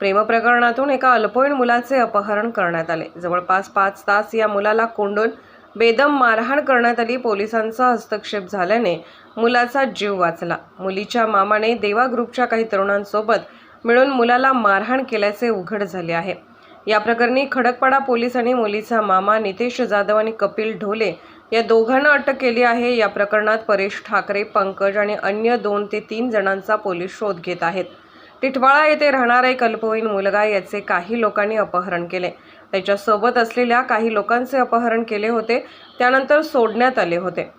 प्रेमप्रकरणातून एका अल्पवयीन मुलाचे अपहरण करण्यात आले. जवळपास पाच तास या मुलाला कोंडून बेदम मारहाण करण्यात आली. पोलिसांचा हस्तक्षेप झाल्याने मुलाचा जीव वाचला. मुलीच्या मामाने देवा ग्रुपच्या काही तरुणांसोबत मिळून मुलाला मारहाण केल्याचे उघड झाले आहे. या प्रकरणी खडकपाडा पोलिसांनी मुलीचा मामा नितेश जाधव आणि कपिल ढोले या दोघांना अटक केली आहे. या प्रकरणात परेश ठाकरे पंकज आणि अन्य दोन ते तीन जणांचा पोलीस शोध घेत आहेत. टिटवाळा येथे राहणारा एक अल्पवयीन मुलगा याचे काही लोकांनी अपहरण केले. त्याच्यासोबत असलेल्या काही लोकांचे अपहरण केले होते त्यानंतर सोडण्यात आले होते.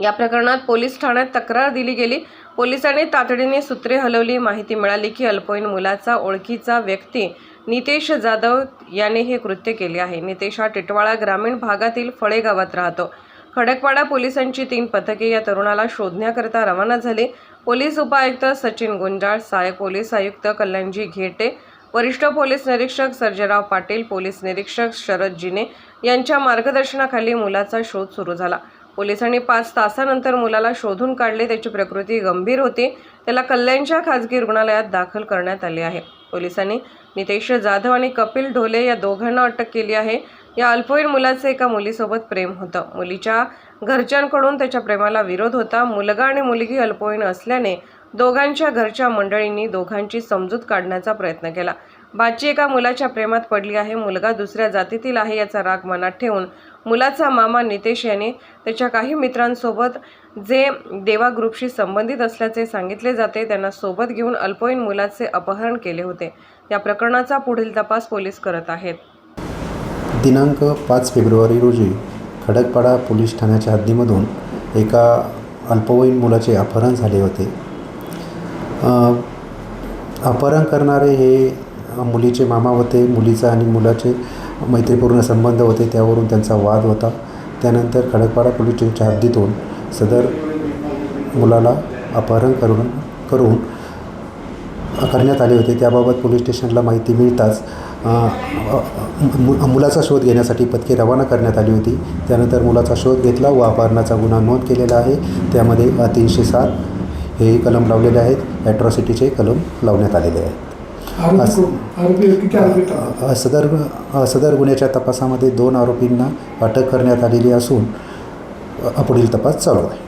या प्रकरणात पोलीस ठाण्यात तक्रार दिली गेली. पोलिसांनी तातडीने सूत्रे हलवली. माहिती मिळाली की अल्पवयीन मुलाचा ओळखीचा व्यक्ती नितेश जाधव याने हे कृत्य केले आहे. नितेश हा टिटवाळा ग्रामीण भागातील फळे गावात राहतो. खडकवाडा पोलिसांची तीन पथके या तरुणाला शोधण्याकरता रवाना झाली. पोलीस उपायुक्त सचिन गुंजाळ सहाय्यक पोलीस आयुक्त कल्याणजी घेटे वरिष्ठ पोलीस निरीक्षक सर्जेराव पाटील पोलीस निरीक्षक शरद जिने यांच्या मार्गदर्शनाखाली मुलाचा शोध सुरू झाला. पोलिसांनी पाच तासानंतर मुलाला शोधून काढले. त्याची प्रकृती गंभीर होती. त्याला कल्याणच्या खाजगी रुग्णालयात दाखल करण्यात आले आहे. पोलिसांनी नितेश जाधव आणि कपिल ढोले या दोघांना अटक केली आहे. या अल्पवयीन मुलाचे एका मुलीसोबत प्रेम होतं. मुलीच्या घरच्यांकडून त्याच्या प्रेमाला विरोध होता. मुलगा आणि मुलगी अल्पवयीन असल्याने दोघांच्या घरच्या मंडळींनी दोघांची समजूत काढण्याचा प्रयत्न केला. बाची एका मुलाच्या प्रेमात पडली आहे. मुलगा दुसऱ्या जातीतील आहे याचा राग मनात ठेवून मुलाचा मामा नितेश याने त्याच्या काही मित्रांसोबत जे देवा ग्रुपशी संबंधित असल्याचे सांगितले जाते त्यांना सोबत घेऊन अल्पवयीन मुलाचे अपहरण केले होते. या प्रकरणाचा पुढील तपास पोलीस करत आहेत. दिनांक पाच फेब्रुवारी रोजी खडकपाडा पोलीस ठाण्याच्या हद्दीमधून एका अल्पवयीन मुलाचे अपहरण झाले होते. अपहरण करणारे हे मुलीचे मामा होते मुलीचा आणि मुलाचे मैत्रीपूर्ण संबंध होते त्यावरून त्यांचा वाद होता. त्यानंतर खडकपाडा पोलीस स्टेशनच्या हद्दीतून सदर मुलाला अपहरण करून करून करण्यात आले होते. त्याबाबत पोलीस स्टेशनला माहिती मिळताच मुलाचा शोध घेण्यासाठी पथके रवाना करण्यात आली होती. त्यानंतर मुलाचा शोध घेतला व अपहरणाचा गुन्हा नोंद केलेला आहे. त्यामध्ये तीनशे सात हे कलम लावलेले आहेत. ॲट्रॉसिटीचे कलम लावण्यात आलेले आहेत. सदर सदर गुन्ह्याच्या तपासामध्ये दोन आरोपींना अटक करण्यात आलेली असून पुढील तपास चालू आहे.